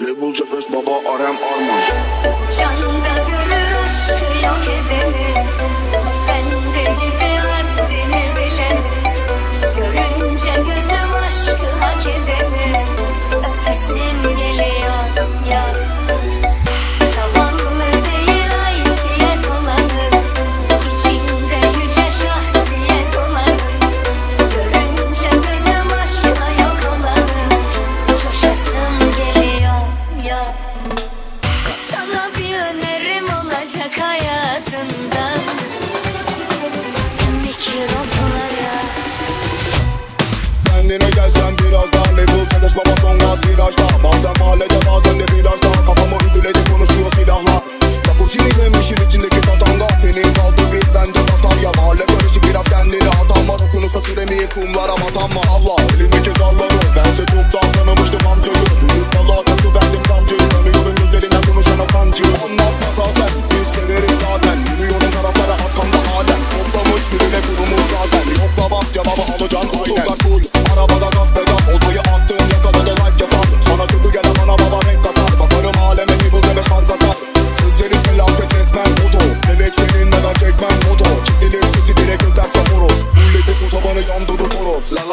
Label Cephes Baba? Arem Arman. Canda görür aşkı yok Efendi gibi haddini bilen Görünce gözüm aşkı hak edeni Öpesim geliyor ya Kendine gelsen biraz daha Label çalış baba son gaz virajda Bazen mahallede bazen de virajda Kafamı ütüledi konuşuyor silahla. Cappuccino'yum işin içindeki tatanga. Senin kaldı bir bende batarya Mahalle karışık biraz kendini atan var Okunusa süremeyim kumlara batanma Allah elimdeki zarları. Bense çok daha tanımıştım amcayı Büyük balığa takı verdim damcayı Tanıyorum gözlerinden konuşan o kancı Anlatmasa sen biz severiz zaten. Yürüyorum taraflara arkamda alem. Toplamış birine kurumuş zaten. Yokla bak cevabı alacaksın aynen. full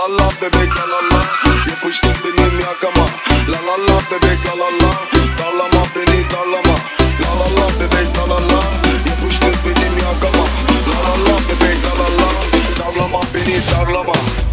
la bebek la la la. Yapıştın benim yakama La la la bebek la la Darlama beni darlama La la la bebek la la la. Yapıştın benim yakama La la la bebek la la Darlama beni darlama